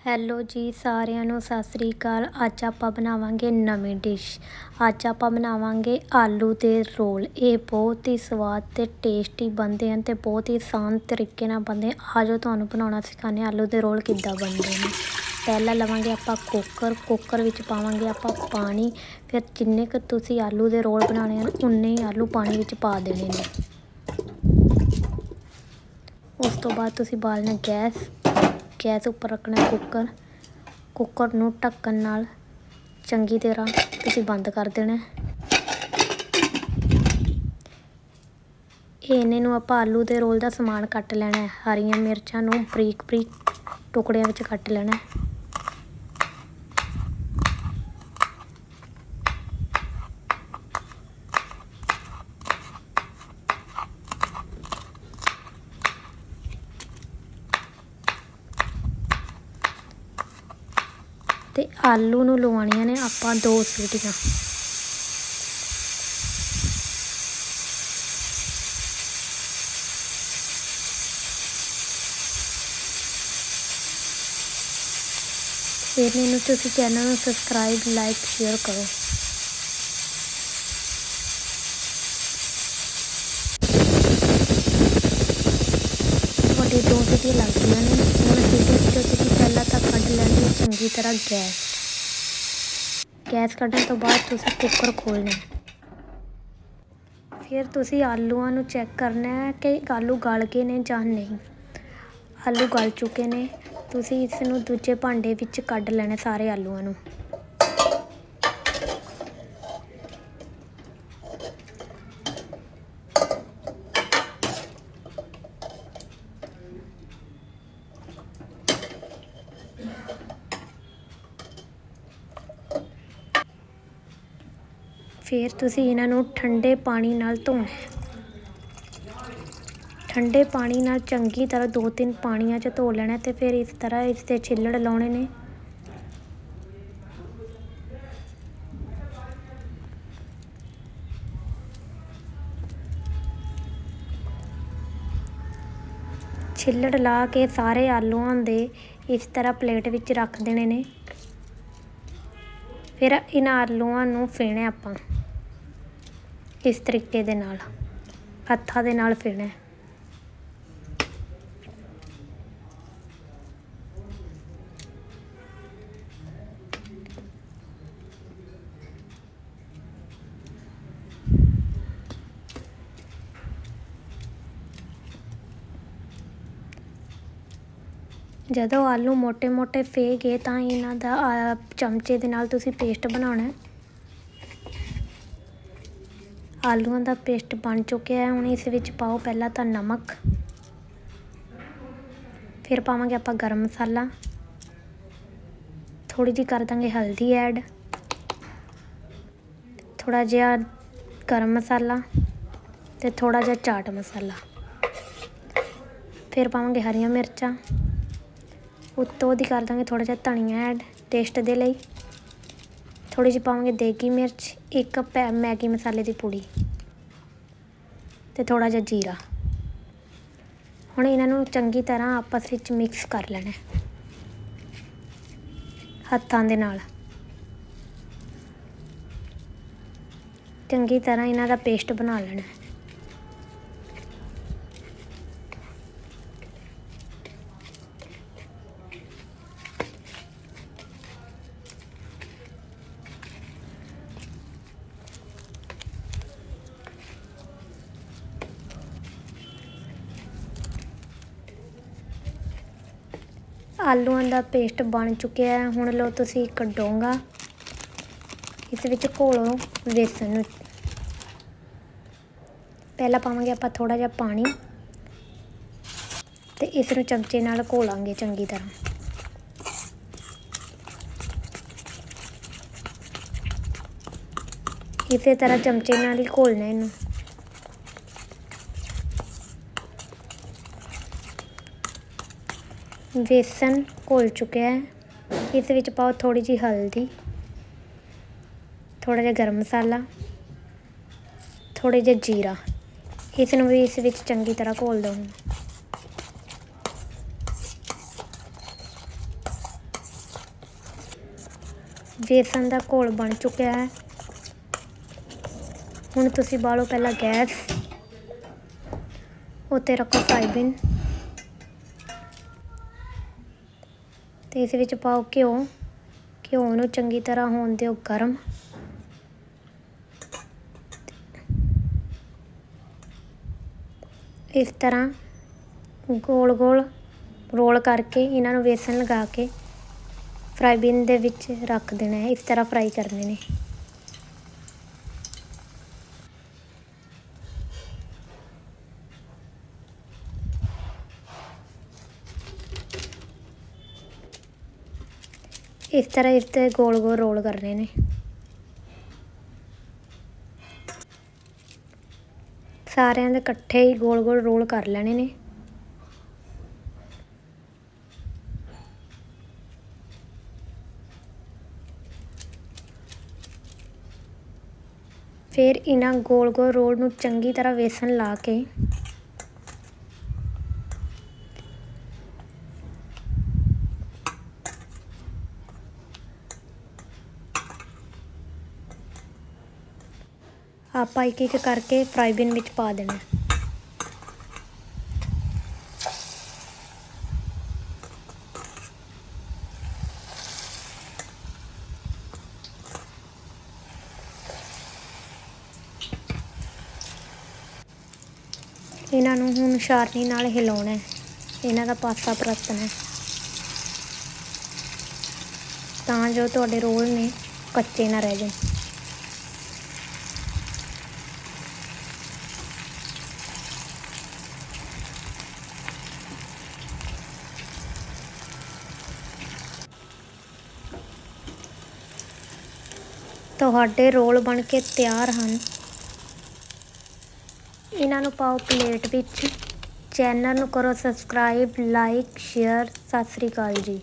Hello ਜੀ, ਸਾਰਿਆਂ ਨੂੰ ਸਤਿ ਸ੍ਰੀ ਅਕਾਲ। ਅੱਜ ਆਪਾਂ ਬਣਾਵਾਂਗੇ ਨਵੀਂ ਡਿਸ਼। ਅੱਜ ਆਪਾਂ ਬਣਾਵਾਂਗੇ ਆਲੂ ਦੇ ਰੋਲ। ਇਹ ਬਹੁਤ ਹੀ ਸਵਾਦ ਤੇ ਟੇਸਟੀ ਬਣਦੇ ਹਨ ਤੇ ਬਹੁਤ ਹੀ ਆਸਾਨ ਤਰੀਕੇ ਨਾਲ ਬਣਦੇ ਆਜੋ ਤੁਹਾਨੂੰ ਬਣਾਉਣਾ ਸਿਖਾਉਂਦੇ ਹਾਂ ਆਲੂ ਦੇ ਰੋਲ ਕਿੱਦਾਂ ਬਣਦੇ ਨੇ ਪਹਿਲਾਂ ਲਵਾਂਗੇ ਆਪਾਂ ਕੁੱਕਰ। ਕੁੱਕਰ ਵਿੱਚ ਪਾਵਾਂਗੇ ਆਪਾਂ ਪਾਣੀ। ਫਿਰ ਜਿੰਨੇ ਕੁ ਤੁਸੀਂ ਆਲੂ ਦੇ ਰੋਲ ਬਣਾਉਣੇ ਹਨ, ਉਨੇ ਹੀ ਆਲੂ ਪਾਣੀ ਵਿੱਚ ਪਾ ਦੇਣੇ ਨੇ। ਉਸ ਤੋਂ ਬਾਅਦ ਤੁਸੀਂ ਬਾਲਣਾ ਗੈਸ। ਗੈਸ ਉੱਪਰ ਰੱਖਣਾ ਕੁੱਕਰ। ਕੁੱਕਰ ਨੂੰ ਢੱਕਣ ਨਾਲ ਚੰਗੀ ਤਰ੍ਹਾਂ ਤੁਸੀਂ ਬੰਦ ਕਰ ਦੇਣਾ ਇਹਨੇ ਨੂੰ ਆਪਾਂ ਆਲੂ ਦੇ ਰੋਲ ਦਾ ਸਮਾਨ ਕੱਟ ਲੈਣਾ ਹੈ। ਹਰੀਆਂ ਮਿਰਚਾਂ ਨੂੰ ਬਰੀਕ ਬਰੀਕ ਟੁਕੜਿਆਂ ਵਿੱਚ ਕੱਟ ਲੈਣਾ ਹੈ। ਤੇ ਆਲੂ ਨੂੰ ਲਵਾਉਣੀਆਂ ਨੇ ਆਪਾਂ ਦੋ ਸੀਟੀਆਂ। ਫਿਰ ਮੈਨੂੰ ਤੁਸੀਂ ਚੈਨਲ ਨੂੰ ਸਬਸਕ੍ਰਾਈਬ ਲਾਈਕ ਸ਼ੇਅਰ ਕਰੋ ਤੁਹਾਡੇ ਦੋ ਸੀਟੀਆਂ ਲੱਗ ਗਈਆਂ ਨੇ ਹੁਣ ਸੀਟੀ ਵਿੱਚੋਂ ਤੁਸੀਂ ਪਹਿਲਾਂ ਤਾਂ ਕੱਢ ਲੈਣੀ ਹੈ ਚੰਗੀ ਤਰ੍ਹਾਂ ਗੈਸ। ਗੈਸ ਕੱਢਣ ਤੋਂ ਬਾਅਦ ਤੁਸੀਂ ਕੁੱਕਰ ਖੋਲਣਾ ਫਿਰ ਤੁਸੀਂ ਆਲੂਆਂ ਨੂੰ ਚੈੱਕ ਕਰਨਾ ਹੈ ਕਿ ਆਲੂ ਗਲ ਗਏ ਨੇ ਜਾਂ ਨਹੀਂ। ਆਲੂ ਗਲ ਚੁੱਕੇ ਨੇ। ਤੁਸੀਂ ਇਸ ਨੂੰ ਦੂਜੇ ਭਾਂਡੇ ਵਿੱਚ ਕੱਢ ਲੈਣਾ ਸਾਰੇ ਆਲੂਆਂ ਨੂੰ। ਫਿਰ ਤੁਸੀਂ ਇਹਨਾਂ ਨੂੰ ਠੰਡੇ ਪਾਣੀ ਨਾਲ ਧੋਣਾ ਠੰਡੇ ਪਾਣੀ ਨਾਲ ਚੰਗੀ ਤਰ੍ਹਾਂ ਦੋ ਤਿੰਨ ਪਾਣੀਆਂ 'ਚ ਧੋ ਲੈਣਾ ਤੇ ਫਿਰ ਇਸ ਤਰ੍ਹਾਂ ਇਸ ਤੇ ਛਿੱਲੜ ਲਾਉਣੇ ਨੇ। ਛਿੱਲੜ ਲਾ ਕੇ ਸਾਰੇ ਆਲੂਆਂ ਦੇ ਇਸ ਤਰ੍ਹਾਂ ਪਲੇਟ ਵਿੱਚ ਰੱਖ ਦੇਣੇ ਨੇ। ਫਿਰ ਇਹਨਾਂ ਆਲੂਆਂ ਨੂੰ ਫੇਣਾ ਆਪਾਂ। ਇਸ ਤਰੀਕੇ ਦੇ ਨਾਲ। ਹੱਥਾਂ ਦੇ ਨਾਲ ਫਿਰਨਾ ਹੈ। ਜਦੋਂ ਆਲੂ ਮੋٹے-ਮੋٹے ਫੇ ਗਏ ਤਾਂ ਇਹਨਾਂ ਦਾ ਚਮਚੇ ਦੇ ਨਾਲ ਤੁਸੀਂ ਪੇਸਟ ਬਣਾਉਣਾ ਹੈ। ਆਲੂਆਂ ਦਾ ਪੇਸਟ ਬਣ ਚੁੱਕਿਆ ਹੈ। ਹੁਣ ਇਸ ਵਿੱਚ ਪਾਓ ਪਹਿਲਾਂ ਤਾਂ ਨਮਕ। ਫਿਰ ਪਾਵਾਂਗੇ ਆਪਾਂ ਗਰਮ ਮਸਾਲਾ। ਥੋੜੀ ਜਿਹੀ ਕਰ ਦਾਂਗੇ ਹਲਦੀ ਐਡ। ਥੋੜਾ ਜਿਹਾ ਗਰਮ ਮਸਾਲਾ ਤੇ ਥੋੜਾ ਜਿਹਾ ਚਾਟ ਮਸਾਲਾ। ਫਿਰ ਪਾਵਾਂਗੇ ਹਰੀਆਂ ਮਿਰਚਾਂ। ਉੱਤੋਂ ਦੀ ਕਰ ਦਾਂਗੇ ਥੋੜਾ ਜਿਹਾ ਧਨੀਆ ਐਡ ਟੇਸਟ ਦੇ ਲਈ। ਥੋੜੀ ਜਿਹੀ ਪਾਵਾਂਗੇ ਦੇਗੀ ਮਿਰਚ, ਇੱਕ ਪੈ, ਮੈਗੀ ਮਸਾਲੇ ਦੀ ਪੂੜੀ ਤੇ ਥੋੜਾ ਜਿਹਾ ਜੀਰਾ। ਹੁਣ ਇਹਨਾਂ ਨੂੰ ਚੰਗੀ ਤਰ੍ਹਾਂ ਆਪਸ ਵਿੱਚ ਮਿਕਸ ਕਰ ਲੈਣਾ ਹੱਥਾਂ ਦੇ ਨਾਲ। ਚੰਗੀ ਤਰ੍ਹਾਂ ਇਹਨਾਂ ਦਾ ਪੇਸਟ ਬਣਾ ਲੈਣਾ। ਆਲੂਆਂ ਦਾ ਪੇਸਟ ਬਣ ਚੁੱਕਿਆ ਹੈ। ਹੁਣ ਲਓ ਤੁਸੀਂ ਇੱਕ ਇਸ ਵਿੱਚ ਘੋਲੋ ਵੇਸਣ ਨੂੰ। ਪਹਿਲਾਂ ਪਾਵਾਂਗੇ ਆਪਾਂ ਥੋੜਾ ਜਿਹਾ ਪਾਣੀ। ਤੇ ਇਸ ਨੂੰ ਚਮਚੇ ਨਾਲ ਘੋਲਾਂਗੇ ਚੰਗੀ ਤਰ੍ਹਾਂ। ਇਸੇ ਤਰ੍ਹਾਂ ਚਮਚੇ ਨਾਲ ਹੀ ਘੋਲਣਾ ਇਹਨੂੰ। ਵੇਸਣ ਘੁਲ ਚੁੱਕਿਆ ਹੈ। ਇਸ ਵਿੱਚ ਪਾਓ ਥੋੜੀ ਜੀ ਹਲਦੀ ਥੋੜਾ ਜਿਹਾ ਗਰਮ ਮਸਾਲਾ ਥੋੜੇ ਜਿਹਾ ਜੀਰਾ। ਇਸ ਨੂੰ ਵੀ ਇਸ ਵਿੱਚ ਚੰਗੀ ਤਰ੍ਹਾਂ ਘੋਲ ਦਿਓ ਵੇਸਣ ਦਾ ਘੋਲ ਬਣ ਚੁੱਕਿਆ ਹੈ। ਹੁਣ ਤੁਸੀਂ ਬਾਲੋ ਪਹਿਲਾਂ ਗੈਸ ਉੱਤੇ ਰੱਖੋ ਫਰਾਈਬਿਨ ਤੇ ਇਸ ਵਿੱਚ ਪਾਓ ਘਿਓ। ਘਿਓ ਨੂੰ ਚੰਗੀ ਤਰ੍ਹਾਂ ਹੋਣ ਦਿਓ ਗਰਮ। ਇਸ ਤਰ੍ਹਾਂ ਗੋਲ ਗੋਲ ਰੋਲ ਕਰਕੇ ਇਹਨਾਂ ਨੂੰ ਵੇਸਣ ਲਗਾ ਕੇ ਫਰਾਈਬਿਨ ਦੇ ਵਿੱਚ ਰੱਖ ਦੇਣਾ ਹੈ। ਇਸ ਤਰ੍ਹਾਂ ਫਰਾਈ ਕਰਨੇ ਨੇ। ਇਸ ਤਰ੍ਹਾਂ ਇਸ ਤੇ ਗੋਲ ਗੋਲ ਰੋਲ ਕਰਨੇ ਨੇ। ਸਾਰਿਆਂ ਦੇ ਇਕੱਠੇ ਹੀ ਗੋਲ ਗੋਲ ਰੋਲ ਕਰ ਲੈਣੇ ਨੇ। ਫਿਰ ਇਹਨਾਂ ਗੋਲ ਗੋਲ ਰੋਲ ਨੂੰ ਚੰਗੀ ਤਰ੍ਹਾਂ ਵੇਸਣ ਲਾ ਕੇ ਆਪਾਂ ਇੱਕ ਇੱਕ ਕਰਕੇ ਫਰਾਈਬਿਨ ਵਿੱਚ ਪਾ ਦੇਣਾ। ਇਹਨਾਂ ਨੂੰ ਹੁਣ ਛਾਰਨੀ ਨਾਲ ਹਿਲਾਉਣਾ ਹੈ। ਇਹਨਾਂ ਦਾ ਪਾਸਾ ਪਰਤਣਾ ਹੈ। ਤਾਂ ਜੋ ਤੁਹਾਡੇ ਰੋਲ ਨੇ ਕੱਚੇ ਨਾ ਰਹਿ ਜਾਣ। ਤੁਹਾਡੇ ਰੋਲ ਬਣ ਕੇ ਤਿਆਰ ਹਨ। ਇਹਨਾਂ ਨੂੰ ਪਾਓ ਪਲੇਟ ਵਿੱਚ। ਚੈਨਲ ਨੂੰ ਕਰੋ subscribe, like, share. Sat Sri ਅਕਾਲ ਜੀ।